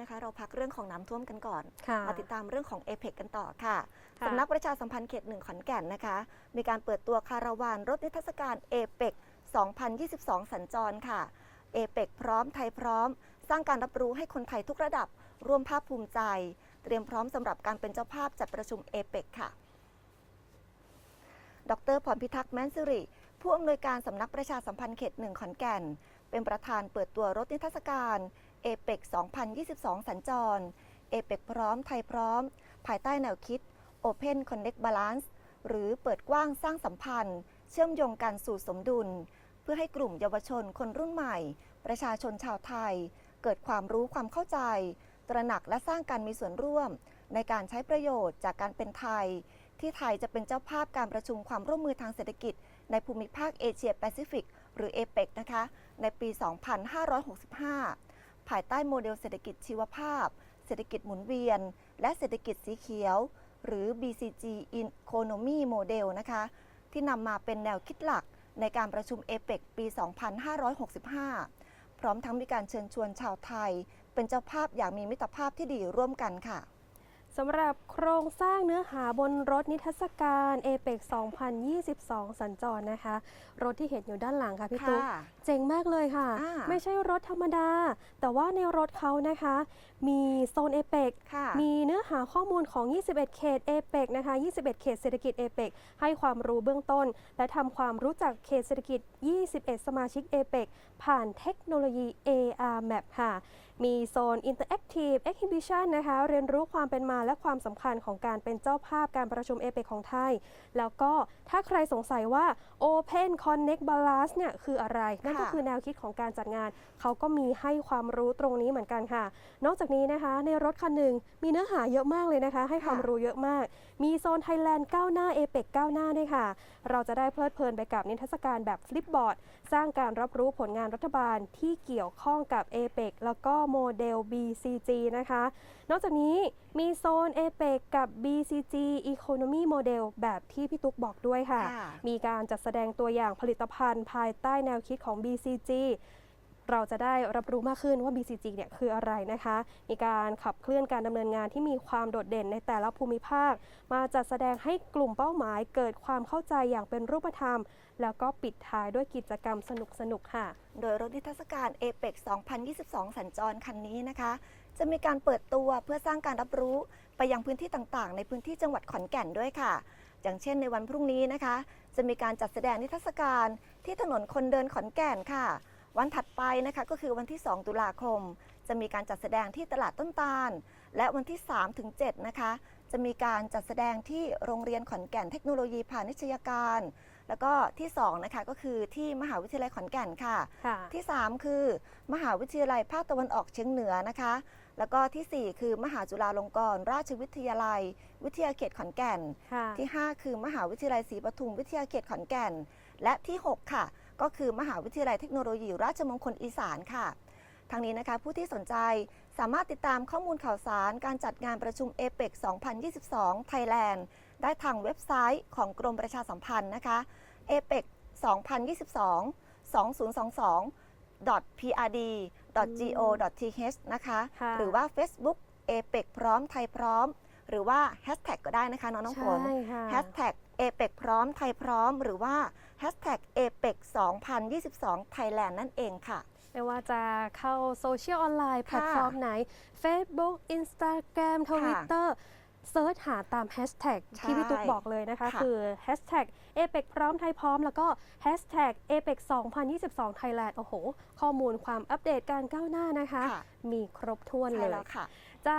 นะคะ เราพักเรื่องของน้ำท่วมกันก่อน ค่ะมาติดตามเรื่องของเอเ c กันต่อค่ะค่ะ สำนักประชาสัมพันธ์เขตหนึ่งขอนแก่นนะคะ มีการเปิดตัวคาราวานรถนิทรรศการเอเ c 2022 สัญจรค่ะเอเ c พร้อมไทยพร้อม สร้างการรับรู้ให้คนไทยทุกระดับ ร่วมภาคภูมิใจ เตรียมพร้อมสำหรับการเป็นเจ้าภาพจัดประชุมเอเ c ค่ะ ดรพรพิทักษ์แม้นสิริ ผู้อำนวยการสำนักประชาสัมพันธ์เขตหนึ่งขอนแก่น เป็นประธานเปิดตัวรถนิทรรศการ เอเปก2022 สัญจร เอเปกพร้อมไทยพร้อม ภายใต้แนวคิด Open Connect Balance หรือเปิดกว้างสร้างสัมพันธ์ เชื่อมโยงกันสู่สมดุล เพื่อให้กลุ่มเยาวชนคนรุ่นใหม่ ประชาชนชาวไทย เกิดความรู้ความเข้าใจ ตระหนักและสร้างการมีส่วนร่วม ในการใช้ประโยชน์จากการเป็นไทย ที่ไทยจะเป็นเจ้าภาพการประชุมความร่วมมือทางเศรษฐกิจ ในภูมิภาคเอเชียแปซิฟิกหรือเอเปกนะคะ ในปี 2565 ภายใต้โมเดลเศรษฐกิจชีวภาพ เศรษฐกิจหมุนเวียน และเศรษฐกิจสีเขียว หรือ BCG Economy Model นะคะ ที่นำมาเป็นแนวคิดหลักในการประชุมเอเปกปี 2565 พร้อมทั้งมีการเชิญชวนชาวไทย เป็นเจ้าภาพอย่างมีมิตรภาพที่ดีร่วมกันค่ะสำหรับโครงสร้างเนื้อหาบนรถนิทรรศการเอเปก2022 สัญจรนะคะ รถที่เห็นอยู่ด้านหลังค่ะพี่ตุ๊กค่ะ เจ๋งมากเลยค่ะ อ่าไม่ใช่รถธรรมดา แต่ว่าในรถเขานะคะ มีโซนเอเปกค่ะมีเนื้อหาข้อมูลของ 21 เขตเอเปกนะคะ 21 เขตเศรษฐกิจเอเปกให้ความรู้เบื้องต้น และทำความรู้จักเขตเศรษฐกิจ 21 สมาชิกเอเปกผ่านเทคโนโลยี AR Map ค่ะ มีโซน Interactive Exhibition นะคะ เรียนรู้ความเป็นมาและความสำคัญของการเป็นเจ้าภาพการประชุมเอเปกของไทย แล้วก็ถ้าใครสงสัยว่า Open Connect Balance เนี่ยคืออะไร นั่นก็ค่ะคือแนวคิดของการจัดงาน เขาก็มีให้ความรู้ตรงนี้เหมือนกันค่ะ นอกจากนี้นะคะ ในรถคันหนึ่งมีเนื้อหาเยอะมากเลยนะคะ ให้ความค่ะรู้เยอะมาก มีโซนไทยแลนด์ก้าวหน้าเอเปกก้าวหน้าด้วยค่ะ เราจะได้เพลิดเพลินไปกับนิทรรศการแบบฟลิปบอร์ดสร้างการรับรู้ผลงานรัฐบาลที่เกี่ยวข้องกับ a p e c แล้วก็โมเดล BCG นะคะ นอกจากนี้มีโซน a p e c กับ BCG Economy Model แบบที่พี่ตุ๊กบอกด้วยค่ะค่ะ มีการจัดแสดงตัวอย่างผลิตภัณฑ์ภายใต้แนวคิดของ BCG เราจะได้รับรู้มากขึ้นว่า BCG เนี่ยคืออะไรนะคะ มีการขับเคลื่อนการดำเนินงานที่มีความโดดเด่นในแต่ละภูมิภาค มาจัดแสดงให้กลุ่มเป้าหมายเกิดความเข้าใจอย่างเป็นรูปธรรม แล้วก็ปิดท้ายด้วยกิจกรรมสนุกๆค่ะ โดยรถนิทรรศการเอเปก2022 สัญจรคันนี้นะคะ จะมีการเปิดตัวเพื่อสร้างการรับรู้ไปยังพื้นที่ต่างๆ ในพื้นที่จังหวัดขอนแก่นด้วยค่ะ อย่างเช่นในวันพรุ่งนี้นะคะ จะมีการจัดแสดงนิทรรศการที่ถนนคนเดินขอนแก่นค่ะ วันถัดไปนะคะก็คือวันที่ 2 ตุลาคม จะมีการจัดแสดงที่ตลาดต้นตาล และวันที่3ถึง7นะคะ จะมีการจัดแสดงที่โรงเรียนขอนแก่นเทคโนโลยีพาณิชยการ แล้วก็ที่2นะคะก็คือที่มหาวิทยาลัยขอนแก่นค่ะ ค่ะ ที่ 3 คือ มหาวิทยาลัยภาคตะวันออกเฉียงเหนือนะคะ แล้วก็ทีสี่ 4 คือมหาจุฬาลงกรณราชวิทยาลัย วิทยาเขตขอนแก่น ค่ะ ที่ 5 คือมหาวิทยาลัยศรีปทุมวิทยาเขตขอนแก่น และที่ 6 ค่ะ ก็คือมหาวิทยาลัยเทคโนโลยีราชมงคลอีสานค่ะ ทางนี้นะคะผู้ที่สนใจสามารถติดตามข้อมูลข่าวสารการจัดงานประชุมเอเปก2022 ไทยแลนด์ ได้ทางเว็บไซต์ของกรมประชาสัมพันธ์นะคะ apec 2022 2022 prd go th นะคะค่ะหรือว่า Facebook apec พร้อมไทยพร้อม หรือว่า Hashtag ก็ได้นะคะน้องน้องฝนใช่ค่ะ Hashtag apec พร้อมไทยพร้อม หรือว่า Hashtag apec 2022 Thailand นั่นเองค่ะ ไม่ว่าจะเข้าโซเชียลออนไลน์แพลค่ะตฟอร์มไหน Facebook Instagram Twitter เซิร์ชหาตามแฮชแท็กใช่ที่พี่ตุ๊กบอกเลยนะคะค่ะคือแฮชแท็กเอเปกพร้อมไทยพร้อม แล้วก็แฮชแท็กเอเปก2022 Thailand โอ้โห ข้อมูลความอัปเดตการก้าวหน้านะคะค่ะมีครบถ้วนใช่เลยแล้วค่ะจะ